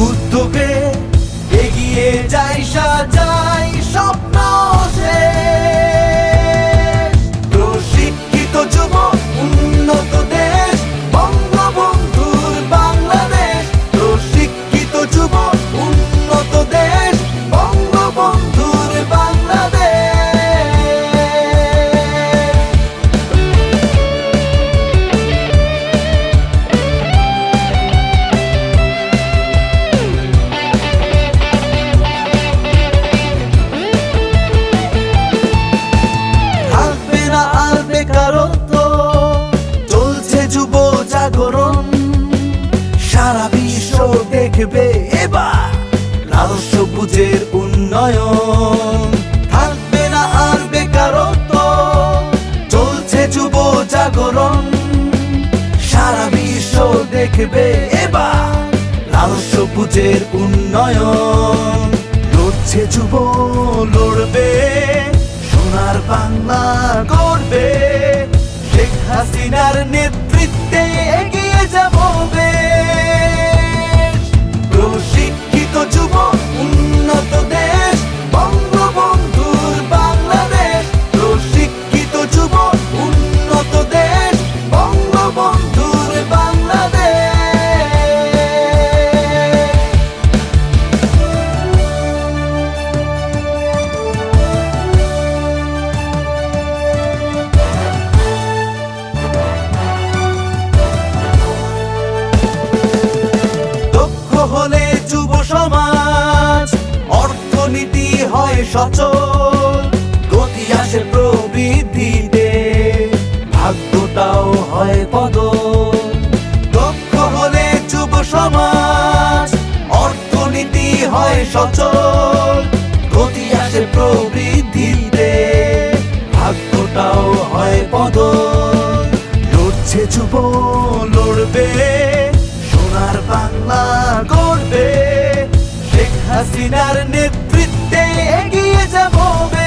উদ্যোগে এগিয়ে যাই সাজাই স্বপ্ন দেখবে এবার লাল সবুজের উন্নয়ন। থাকবে না আর বেকারত্ব, চলছে যুব জাগরণ। সারা বিশ্ব দেখবে এবার লাল সবুজের উন্নয়ন। লড়ছে যুব, লড়বে, সোনার বাংলা গড়বে। শেখ হাসিনার নেতৃত্বে এগিয়ে যাব সচল, গতি আসে প্রবৃদ্ধিতে। ভাগ্যটাও হয় পদ দক্ষ হলে যুব সমাজ, অর্থনীতি হয় সচল। গতি আসে প্রবৃদ্ধিতে, ভাগ্যটাও হয় পদ লড়ছে যুব, লড়বে, সোনার বাংলা গড়বে। শেখ হাসিনার নেতৃত্বে 在墓。